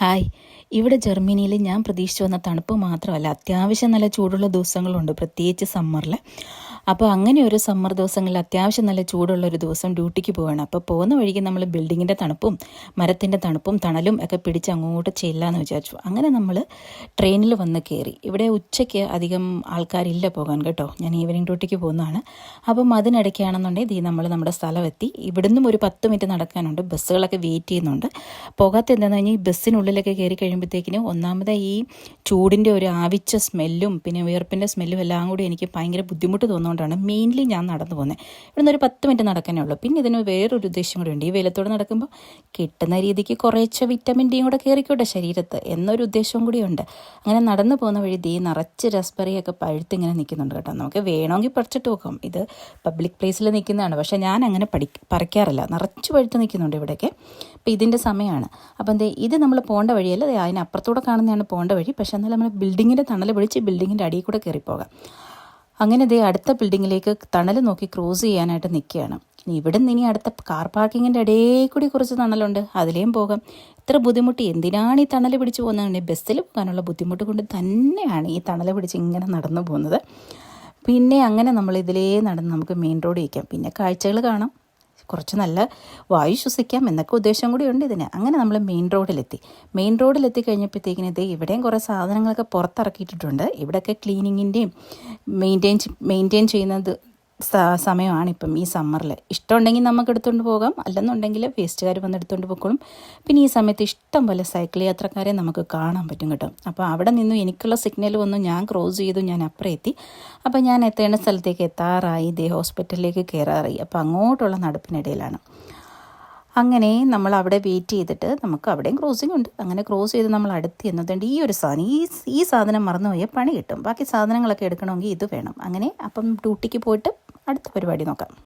Hi. ഇവിടെ ജർമ്മനിയിൽ ഞാൻ പ്രതീക്ഷിച്ചു വന്ന തണുപ്പ് മാത്രമല്ല അത്യാവശ്യം നല്ല ചൂടുള്ള ദിവസങ്ങളുണ്ട് പ്രത്യേകിച്ച് സമ്മറിൽ അപ്പോൾ അങ്ങനെ ഒരു സമ്മർ ദിവസങ്ങളിൽ അത്യാവശ്യം നല്ല ചൂടുള്ള ഒരു ദിവസം ഡ്യൂട്ടിക്ക് പോവുകയാണ് അപ്പോൾ പോകുന്ന വഴിക്ക് നമ്മൾ ബിൽഡിങ്ങിന്റെ തണുപ്പും മരത്തിന്റെ തണുപ്പും തണലും ഒക്കെ പിടിച്ച് അങ്ങോട്ട് ചെല്ലാന്ന് വിചാരിച്ചു. അങ്ങനെ നമ്മൾ ട്രെയിനിൽ വന്ന് കയറി ഇവിടെ ഉച്ചയ്ക്ക് അധികം ആൾക്കാരില്ല പോകാൻ കേട്ടോ. ഞാൻ ഈവനിങ് ഡ്യൂട്ടിക്ക് പോകുന്നതാണ്. അപ്പം അതിനിടയ്ക്കാണെന്നുണ്ടെങ്കിൽ ഈ നമ്മൾ നമ്മുടെ സ്ഥലമെത്തി. ഇവിടുന്നും ഒരു പത്ത് മിനിറ്റ് നടക്കാനുണ്ട്. ബസ്സുകളൊക്കെ വെയിറ്റ് ചെയ്യുന്നുണ്ട്. പോകാത്ത എന്താണെന്ന് കഴിഞ്ഞാൽ ഈ ബസ്സിനുള്ളിലൊക്കെ കയറി കഴിയുമ്പോഴത്തേക്കിനും ഒന്നാമത് ഈ ചൂടിന്റെ ഒരു ആവിച്ച സ്മെല്ലും പിന്നെ വിയർപ്പിന്റെ സ്മെല്ലും എല്ലാം കൂടി എനിക്ക് ഭയങ്കര ബുദ്ധിമുട്ട് തോന്നുകൊണ്ടാണ് മെയിൻലി ഞാൻ നടന്നു പോകുന്നത് ഇവിടുന്ന് ഒരു പത്ത് മിനിറ്റ് നടക്കാനേ ഉള്ളൂ. പിന്നെ ഇതിന് വേറൊരു ഉദ്ദേശം കൂടി ഉണ്ട്. ഈ വെയിലത്തോടെ നടക്കുമ്പോൾ കിട്ടുന്ന രീതിക്ക് കുറേശ്ശെ വിറ്റമിൻ ഡിയും കൂടെ കയറിക്കോട്ടെ ശരീരത്ത് എന്നൊരു ഉദ്ദേശവും കൂടിയുണ്ട് അങ്ങനെ നടന്നു പോകുന്ന വഴി ദീ നിറച്ച് രസ്ബറിയൊക്കെ പഴുത്തിങ്ങനെ നിൽക്കുന്നുണ്ട് കേട്ടോ. നമുക്ക് വേണമെങ്കിൽ പറിച്ചിട്ട് നോക്കാം. ഇത് പബ്ലിക് പ്ലേസിൽ നിൽക്കുന്നതാണ്. പക്ഷേ ഞാൻ അങ്ങനെ പഠി പറിക്കാറില്ല. നിറച്ച് പഴുത്ത് നിൽക്കുന്നുണ്ട് ഇവിടെയൊക്കെ. അപ്പോൾ ഇതിന്റെ സമയമാണ്. അപ്പം എന്തേ ഇത് നമ്മൾ പോകേണ്ട വഴിയല്ല. അതിനപ്പുറത്തൂടെ കാണുന്നതാണ് പോകേണ്ട വഴി. പക്ഷേ എന്നാൽ നമ്മൾ ബിൽഡിങ്ങിന്റെ തണൽ പിടിച്ച് ബിൽഡിങ്ങിന്റെ അടിയിൽ കൂടെ കയറിപ്പോകാം അങ്ങനെ ദേ അടുത്ത ബിൽഡിങ്ങിലേക്ക് തണൽ നോക്കി ക്രോസ് ചെയ്യാനായിട്ട് നിൽക്കുകയാണ്. ഇനി നിന്ന് ഇനി അടുത്ത കാർ പാർക്കിങ്ങിന്റെ ഇടയിൽ കൂടി കുറച്ച് തണലുണ്ട്. അതിലേയും പോകാം. ഇത്ര ബുദ്ധിമുട്ട് എന്തിനാണ് ഈ തണൽ പിടിച്ച് പോകുന്നത്? ബസ്സിൽ പോകാനുള്ള ബുദ്ധിമുട്ട് കൊണ്ട് തന്നെയാണ് ഈ തണൽ പിടിച്ച് ഇങ്ങനെ നടന്നു പോകുന്നത്. പിന്നെ അങ്ങനെ നമ്മൾ ഇതിലേ നടന്ന് നമുക്ക് മെയിൻ റോഡ് വയ്ക്കാം പിന്നെ കാഴ്ചകൾ കാണാം. കുറച്ച് നല്ല വായു ശ്വസിക്കാം എന്നൊക്കെ ഉദ്ദേശം കൂടി ഉണ്ട് ഇതിന്. അങ്ങനെ നമ്മൾ മെയിൻ റോഡിലെത്തി. മെയിൻ റോഡിലെത്തി കഴിഞ്ഞപ്പോഴത്തേക്കിന് ഇത് ഇവിടെയും കുറേ സാധനങ്ങളൊക്കെ പുറത്തിറക്കിയിട്ടുണ്ട് ഇവിടെയൊക്കെ ക്ലീനിങ്ങിന്റെയും മെയിന്റെയിൻ മെയിന്റെയിൻ ചെയ്യുന്നത് സമയമാണ് ഇപ്പം ഈ സമ്മറിൽ ഇഷ്ടമുണ്ടെങ്കിൽ നമുക്ക് എടുത്തുകൊണ്ട് പോകാം. അല്ലെന്നുണ്ടെങ്കിൽ വേസ്റ്റുകാർ വന്ന് എടുത്തുകൊണ്ട് പോയിക്കോളും പിന്നെ ഈ സമയത്ത് ഇഷ്ടം പോലെ സൈക്കിൾ യാത്രക്കാരെ നമുക്ക് കാണാൻ പറ്റും കേട്ടോ. അപ്പോൾ അവിടെ നിന്നും എനിക്കുള്ള സിഗ്നൽ വന്നു. ഞാൻ ക്രോസ് ചെയ്തു. ഞാൻ അപ്പുറം എത്തി. അപ്പോൾ ഞാൻ എത്തേണ്ട സ്ഥലത്തേക്ക് എത്താറായി. ഇതേ ഹോസ്പിറ്റലിലേക്ക് കയറാറായി. അപ്പോൾ അങ്ങോട്ടുള്ള നടപ്പിനിടയിലാണ്. അങ്ങനെ നമ്മൾ അവിടെ വെയിറ്റ് ചെയ്തിട്ട് നമുക്ക് അവിടെയും ക്രോസിംഗ് ഉണ്ട്. അങ്ങനെ ക്രോസ് ചെയ്ത് നമ്മൾ അടുത്ത് എന്നതുകൊണ്ട് ഈ ഒരു സാധനം ഈ ഈ സാധനം മറന്നുപോയാൽ പണി കിട്ടും. ബാക്കി സാധനങ്ങളൊക്കെ എടുക്കണമെങ്കിൽ ഇത് വേണം. അങ്ങനെ അപ്പം ഡ്യൂട്ടിക്ക് പോയിട്ട് അടുത്ത പരിപാടി നോക്കാം.